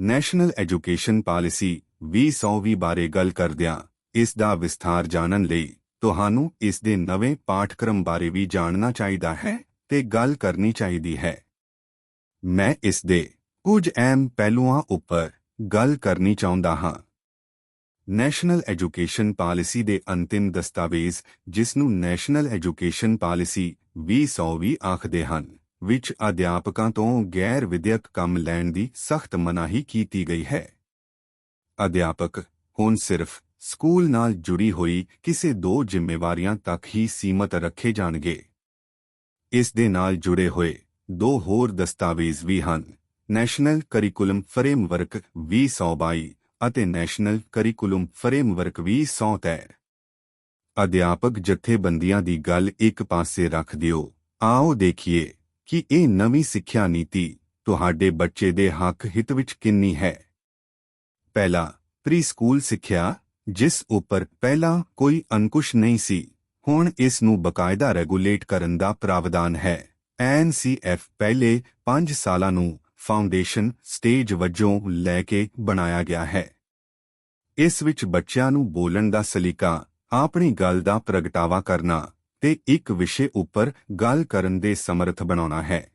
National education policy 2020 ਬਾਰੇ ਗੱਲ ਕਰਦਿਆਂ ਇਸ ਦਾ ਵਿਸਥਾਰ ਜਾਣਨ ਲਈ ਤੁਹਾਨੂੰ ਇਸ ਦੇ ਨਵੇਂ ਪਾਠਕ੍ਰਮ ਬਾਰੇ ਵੀ ਜਾਣਨਾ ਚਾਹੀਦਾ ਹੈ ਤੇ ਗੱਲ ਕਰਨੀ ਚਾਹੀਦੀ ਹੈ। ਮੈਂ ਇਸ ਦੇ ਕੁਝ ਅਹਿਮ ਪਹਿਲੂਆਂ ਉੱਪਰ ਗੱਲ ਕਰਨੀ ਚਾਹੁੰਦਾ ਹਾਂ। ਨੈਸ਼ਨਲ ਐਜੂਕੇਸ਼ਨ ਪਾਲਿਸੀ ਦੇ ਅੰਤਿਮ ਦਸਤਾਵੇਜ਼ ਜਿਸ ਨੂੰ ਨੈਸ਼ਨਲ ਐਜੂਕੇਸ਼ਨ ਪਾਲਿਸੀ 2020 ਆਖਦੇ ਹਨ। ਵਿੱਚ ਅਧਿਆਪਕਾਂ ਤੋਂ ਗੈਰ ਵਿਦਿਅਕ ਕੰਮ ਲੈਣ ਦੀ ਸਖਤ ਮਨਾਹੀ ਕੀਤੀ ਗਈ ਹੈ। ਅਧਿਆਪਕ ਹੁਣ ਸਿਰਫ ਸਕੂਲ ਨਾਲ ਜੁੜੀ ਹੋਈ ਕਿਸੇ ਦੋ ਜ਼ਿੰਮੇਵਾਰੀਆਂ ਤੱਕ ਹੀ ਸੀਮਤ ਰੱਖੇ ਜਾਣਗੇ। ਇਸ ਦੇ ਨਾਲ ਜੁੜੇ ਹੋਏ ਦੋ ਹੋਰ ਦਸਤਾਵੇਜ਼ ਵੀ ਹਨ। ਨੈਸ਼ਨਲ ਕਰਿਕੂਲਮ ਫਰੇਮਵਰਕ 2022 ਅਤੇ ਨੈਸ਼ਨਲ ਕਰਿਕੂਲਮ ਫਰੇਮਵਰਕ 2023 ਅਧਿਆਪਕ ਜਥੇਬੰਦੀਆਂ ਦੀ ਗੱਲ ਇੱਕ ਪਾਸੇ ਰੱਖ ਦਿਓ। ਆਓ ਦੇਖੀਏ ਕਿ ਇਹ ਨਵੀਂ ਸਿੱਖਿਆ ਨੀਤੀ ਤੁਹਾਡੇ ਬੱਚੇ ਦੇ ਹੱਕ ਹਿੱਤ ਵਿੱਚ ਕਿੰਨੀ ਹੈ? ਪਹਿਲਾ ਪ੍ਰੀ ਸਕੂਲ ਸਿੱਖਿਆ, ਜਿਸ ਉੱਪਰ ਪਹਿਲਾਂ ਕੋਈ ਅੰਕੁਸ਼ ਨਹੀਂ ਸੀ, ਹੁਣ ਇਸ ਨੂੰ ਬਕਾਇਦਾ ਰੈਗੂਲੇਟ ਕਰਨ ਦਾ ਪ੍ਰਾਵਧਾਨ ਹੈ। ਐਨਸੀਐਫ ਪਹਿਲੇ 5 ਸਾਲਾਂ ਨੂੰ ਫਾਊਂਡੇਸ਼ਨ ਸਟੇਜ ਵਜੋਂ ਲੈ ਕੇ ਬਣਾਇਆ ਗਿਆ ਹੈ। ਇਸ ਵਿੱਚ ਬੱਚਿਆਂ ਨੂੰ ਬੋਲਣ ਦਾ ਸਲੀਕਾ, ਆਪਣੀ ਗੱਲ ਦਾ ਪ੍ਰਗਟਾਵਾ ਕਰਨਾ ਤੇ ਇੱਕ ਵਿਸ਼ੇ ਉੱਪਰ ਗੱਲ ਕਰਨ ਦੇ ਸਮਰੱਥ ਬਣਾਉਣਾ ਹੈ।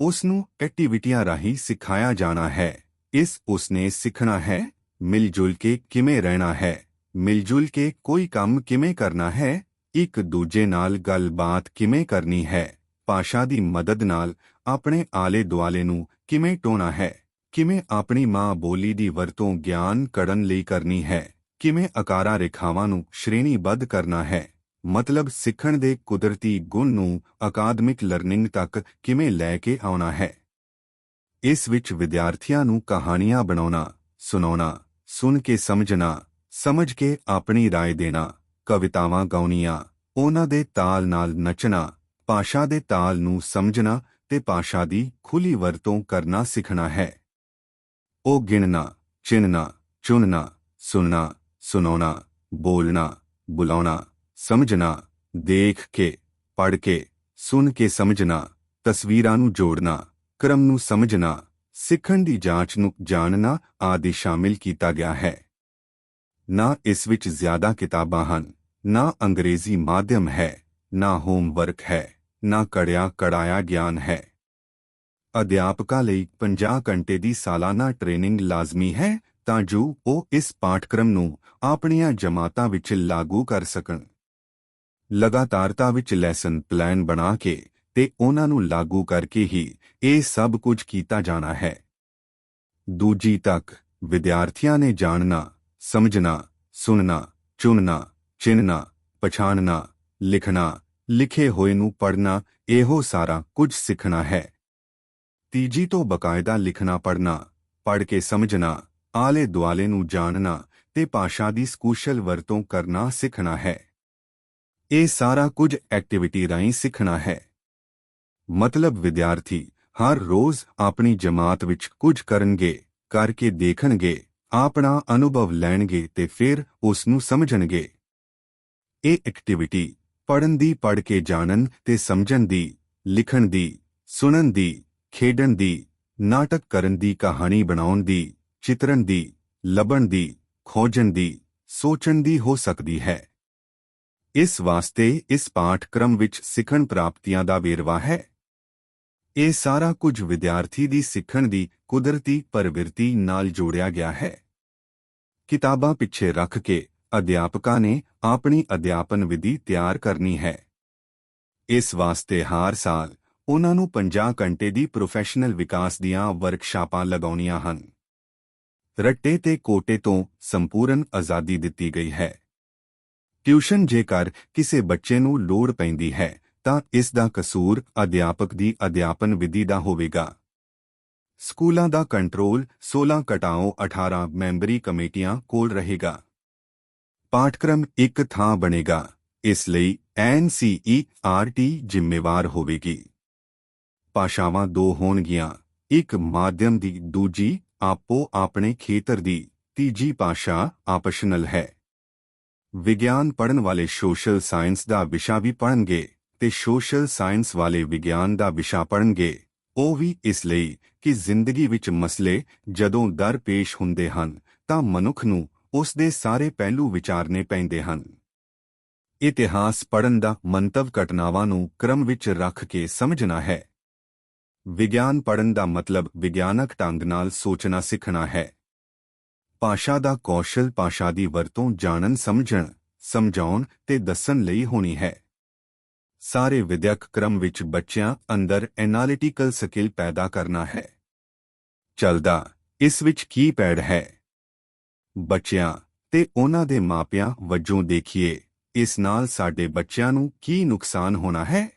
ਉਸ ਨੂੰ ਐਕਟੀਵਿਟੀਆਂ ਰਾਹੀਂ ਸਿਖਾਇਆ ਜਾਣਾ ਹੈ। ਇਸ ਉਸਨੇ ਸਿੱਖਣਾ ਹੈ, ਮਿਲਜੁਲ ਕੇ ਕਿਵੇਂ ਰਹਿਣਾ ਹੈ, ਮਿਲਜੁਲ ਕੇ ਕੋਈ ਕੰਮ ਕਿਵੇਂ ਕਰਨਾ ਹੈ, ਇੱਕ ਦੂਜੇ ਨਾਲ ਗੱਲਬਾਤ ਕਿਵੇਂ ਕਰਨੀ ਹੈ, ਭਾਸ਼ਾ ਦੀ ਮਦਦ ਨਾਲ ਆਪਣੇ ਆਲੇ ਦੁਆਲੇ ਨੂੰ ਕਿਵੇਂ ਟੋਣਾ ਹੈ, ਕਿਵੇਂ ਆਪਣੀ ਮਾਂ ਬੋਲੀ ਦੀ ਵਰਤੋਂ ਗਿਆਨ ਕਰਨ ਲਈ ਕਰਨੀ ਹੈ, ਕਿਵੇਂ ਆਕਾਰਾਂ ਰੇਖਾਵਾਂ ਨੂੰ ਸ਼੍ਰੇਣੀਬੱਧ ਕਰਨਾ ਹੈ। ਮਤਲਬ ਸਿੱਖਣ ਦੇ ਕੁਦਰਤੀ ਗੁਣ ਨੂੰ ਅਕਾਦਮਿਕ ਲਰਨਿੰਗ ਤੱਕ ਕਿਵੇਂ ਲੈ ਕੇ ਆਉਣਾ ਹੈ ਇਸ ਵਿੱਚ ਵਿਦਿਆਰਥੀਆਂ ਨੂੰ ਕਹਾਣੀਆਂ ਬਣਾਉਣਾ ਸੁਣਾਉਣਾ ਸੁਣ ਕੇ ਸਮਝਣਾ ਸਮਝ ਕੇ ਆਪਣੀ رائے ਦੇਣਾ ਕਵਿਤਾਵਾਂ ਗਾਉਣੀਆਂ ਉਹਨਾਂ ਦੇ ਤਾਲ ਨਾਲ ਨੱਚਣਾ ਭਾਸ਼ਾ ਦੇ ਤਾਲ ਨੂੰ ਸਮਝਣਾ ਤੇ ਭਾਸ਼ਾ ਦੀ ਖੁੱਲੀ ਵਰਤੋਂ ਕਰਨਾ ਸਿੱਖਣਾ ਹੈ ਉਹ ਗਿਣਨਾ ਚਿੰਨਣਾ ਚੁਣਨਾ ਸੁਣਨਾ ਸੁਣਾਉਣਾ ਬੋਲਣਾ ਬੁਲਾਉਣਾ ਸਮਝਣਾ, ਦੇਖ ਕੇ, ਪੜ੍ਹ ਕੇ, ਸੁਣ ਕੇ ਸਮਝਣਾ, ਤਸਵੀਰਾਂ ਨੂੰ ਜੋੜਨਾ, ਕ੍ਰਮ ਨੂੰ ਸਮਝਣਾ, ਸਿੱਖਣ ਦੀ ਜਾਂਚ ਨੂੰ ਜਾਣਨਾ ਆਦਿ ਸ਼ਾਮਿਲ ਕੀਤਾ ਗਿਆ ਹੈ। ਨਾ ਇਸ ਵਿੱਚ ਜ਼ਿਆਦਾ ਕਿਤਾਬਾਂ ਹਨ, ਨਾ ਅੰਗਰੇਜ਼ੀ ਮਾਧਿਅਮ ਹੈ, ਨਾ ਹੋਮਵਰਕ ਹੈ, ਨਾ ਕੜਿਆ ਕੜਾਇਆ ਗਿਆਨ ਹੈ। ਅਧਿਆਪਕਾਂ ਲਈ 50 ਘੰਟੇ ਦੀ ਸਾਲਾਨਾ ਟ੍ਰੇਨਿੰਗ ਲਾਜ਼ਮੀ ਹੈ ਤਾਂ ਜੋ ਉਹ ਇਸ ਪਾਠਕ੍ਰਮ ਨੂੰ ਆਪਣੀਆਂ ਜਮਾਤਾਂ ਵਿੱਚ ਲਾਗੂ ਕਰ ਸਕਣ। ਲਗਾਤਾਰਤਾ ਵਿੱਚ ਲੈਸਨ ਪਲਾਨ ਬਣਾ ਕੇ ਤੇ ਉਹਨਾਂ ਨੂੰ ਲਾਗੂ ਕਰਕੇ ਹੀ ਇਹ ਸਭ ਕੁਝ ਕੀਤਾ ਜਾਣਾ ਹੈ। ਦੂਜੀ ਤੱਕ, ਵਿਦਿਆਰਥੀਆਂ ਨੇ ਜਾਣਨਾ, ਸਮਝਣਾ, ਸੁਣਨਾ, ਚੁਣਨਾ ਚਿੰਨਣਾ ਪਛਾਣਨਾ, ਲਿਖਣਾ, ਲਿਖੇ ਹੋਏ ਨੂੰ ਪੜ੍ਹਨਾ, ਇਹੋ ਸਾਰਾ ਕੁਝ ਸਿੱਖਣਾ ਹੈ। ਤੀਜੀ ਤੋਂ ਬਕਾਇਦਾ ਲਿਖਣਾ ਪੜ੍ਹਨਾ, ਪੜ੍ਹ ਕੇ ਸਮਝਣਾ ਆਲੇ ਦੁਆਲੇ ਨੂੰ ਜਾਣਨਾ ਤੇ ਭਾਸ਼ਾ ਦੀ ਸਕੂਸ਼ਲ ਵਰਤੋਂ ਕਰਨਾ ਸਿੱਖਣਾ ਹੈ। ਇਹ ਸਾਰਾ ਕੁਝ ਐਕਟੀਵਿਟੀ ਰਾਹੀਂ ਸਿੱਖਣਾ ਹੈ। ਮਤਲਬ ਵਿਦਿਆਰਥੀ, ਹਰ ਰੋਜ਼ ਆਪਣੀ ਜਮਾਤ ਵਿੱਚ ਕੁਝ ਕਰਨਗੇ, ਕਰਕੇ ਦੇਖਣਗੇ, ਆਪਣਾ ਅਨੁਭਵ ਲੈਣਗੇ ਤੇ ਫਿਰ ਉਸ ਨੂੰ ਸਮਝਣਗੇ। ਇਹ ਐਕਟੀਵਿਟੀ ਪੜਨ ਦੀ ਪੜ ਕੇ ਜਾਣਨ ਤੇ ਸਮਝਣ ਦੀ, ਲਿਖਣ ਦੀ, ਸੁਣਨ ਦੀ, ਖੇਡਣ ਦੀ, ਨਾਟਕ ਕਰਨ ਦੀ ਕਹਾਣੀ ਬਣਾਉਣ ਦੀ, ਚਿਤਰਨ ਦੀ, ਲੱਭਣ ਦੀ, ਖੋਜਣ ਦੀ, ਸੋਚਣ ਦੀ ਹੋ ਸਕਦੀ ਹੈ। ਇਸ ਵਾਸਤੇ ਇਸ ਪਾਠਕ੍ਰਮ ਵਿੱਚ ਸਿੱਖਣ ਪ੍ਰਾਪਤੀਆਂ ਦਾ ਵੇਰਵਾ ਹੈ। ਇਹ ਸਾਰਾ ਕੁਝ ਵਿਦਿਆਰਥੀ ਦੀ ਸਿੱਖਣ ਦੀ ਕੁਦਰਤੀ ਪਰਵਿਰਤੀ ਨਾਲ ਜੋੜਿਆ ਗਿਆ ਹੈ। ਕਿਤਾਬਾਂ ਪਿੱਛੇ ਰੱਖ ਕੇ ਅਧਿਆਪਕਾਂ ਨੇ ਆਪਣੀ ਅਧਿਆਪਨ ਵਿਧੀ ਤਿਆਰ ਕਰਨੀ ਹੈ। ਇਸ ਵਾਸਤੇ ਹਰ ਸਾਲ ਉਹਨਾਂ ਨੂੰ 50 ਘੰਟੇ ਦੀ ਪ੍ਰੋਫੈਸ਼ਨਲ ਵਿਕਾਸ ਦੀਆਂ ਵਰਕਸ਼ਾਪਾਂ ਲਗਾਉਣੀਆਂ ਹਨ। ਰੱਟੇ ਤੇ ਕੋਟੇ ਤੋਂ ਸੰਪੂਰਨ ਆਜ਼ਾਦੀ ਦਿੱਤੀ ਗਈ ਹੈ। ਟਿਊਸ਼ਨ ਜੇਕਰ ਕਿਸੇ ਬੱਚੇ ਨੂੰ ਲੋੜ ਪੈਂਦੀ ਹੈ, ਤਾਂ ਇਸ ਦਾ ਕਸੂਰ ਅਧਿਆਪਕ ਦੀ ਅਧਿਆਪਨ ਵਿਧੀ ਦਾ ਹੋਵੇਗਾ। ਸਕੂਲਾਂ ਦਾ ਕੰਟਰੋਲ 16 ਘਟਾਓ 18 ਮੈਂਬਰੀ ਕਮੇਟੀਆਂ ਕੋਲ ਰਹੇਗਾ। ਪਾਠਕ੍ਰਮ ਇੱਕ ਥਾਂ ਬਣੇਗਾ, ਇਸ ਲਈ ਐਨਸੀਈਆਰਟੀ ਜ਼ਿੰਮੇਵਾਰ ਹੋਵੇਗੀ। ਭਾਸ਼ਾਵਾਂ ਦੋ ਹੋਣਗੀਆਂ, ਇੱਕ ਮਾਧਿਅਮ ਦੀ, ਦੂਜੀ ਆਪੋ ਆਪਣੇ ਖੇਤਰ ਦੀ, ਤੀਜੀ ਭਾਸ਼ਾ ਆਪਸ਼ਨਲ ਹੈ। ਵਿਗਿਆਨ ਪੜਨ ਵਾਲੇ ਸੋਸ਼ਲ ਸਾਇੰਸ ਦਾ ਵਿਸ਼ਾ ਵੀ ਪੜਨਗੇ ਤੇ ਸੋਸ਼ਲ ਸਾਇੰਸ ਵਾਲੇ ਵਿਗਿਆਨ ਦਾ ਵਿਸ਼ਾ ਪੜਨਗੇ ਉਹ ਵੀ ਇਸ ਲਈ ਕਿ ਜ਼ਿੰਦਗੀ ਵਿੱਚ ਮਸਲੇ ਜਦੋਂ ਦਰ ਪੇਸ਼ ਹੁੰਦੇ ਹਨ, ਤਾਂ ਮਨੁੱਖ ਨੂੰ ਉਸ ਦੇ ਸਾਰੇ ਪਹਿਲੂ ਵਿਚਾਰਨੇ ਪੈਂਦੇ ਹਨ। ਇਤਿਹਾਸ ਪੜ੍ਹਨ ਦਾ ਮੰਤਵ ਘਟਨਾਵਾਂ ਨੂੰ ਕ੍ਰਮ ਵਿੱਚ ਰੱਖ ਕੇ ਸਮਝਣਾ ਹੈ। ਵਿਗਿਆਨ ਪੜ੍ਹਨ ਦਾ ਮਤਲਬ ਵਿਗਿਆਨਕ ਢੰਗ ਨਾਲ ਸੋਚਣਾ ਸਿੱਖਣਾ ਹੈ। ਭਾਸ਼ਾ ਦਾ ਕੌਸ਼ਲ ਭਾਸ਼ਾ ਦੀ ਵਰਤੋਂ ਜਾਣਨ, ਸਮਝਣ, ਸਮਝਾਉਣ ਤੇ ਦੱਸਣ ਲਈ ਹੋਣੀ ਹੈ। ਸਾਰੇ ਵਿਦਿਅਕ ਕ੍ਰਮ ਵਿੱਚ ਬੱਚਿਆਂ ਅੰਦਰ ਐਨਾਲਿਟੀਕਲ ਸਕਿੱਲ ਪੈਦਾ ਕਰਨਾ ਹੈ। ਚਲਦਾ, ਇਸ ਵਿੱਚ ਕੀ ਪੈੜ ਹੈ? ਬੱਚਿਆਂ ਤੇ ਉਹਨਾਂ ਦੇ ਮਾਪਿਆਂ ਵਜੋਂ ਦੇਖੀਏ, ਇਸ ਨਾਲ ਸਾਡੇ ਬੱਚਿਆਂ ਨੂੰ ਕੀ ਨੁਕਸਾਨ ਹੋਣਾ ਹੈ?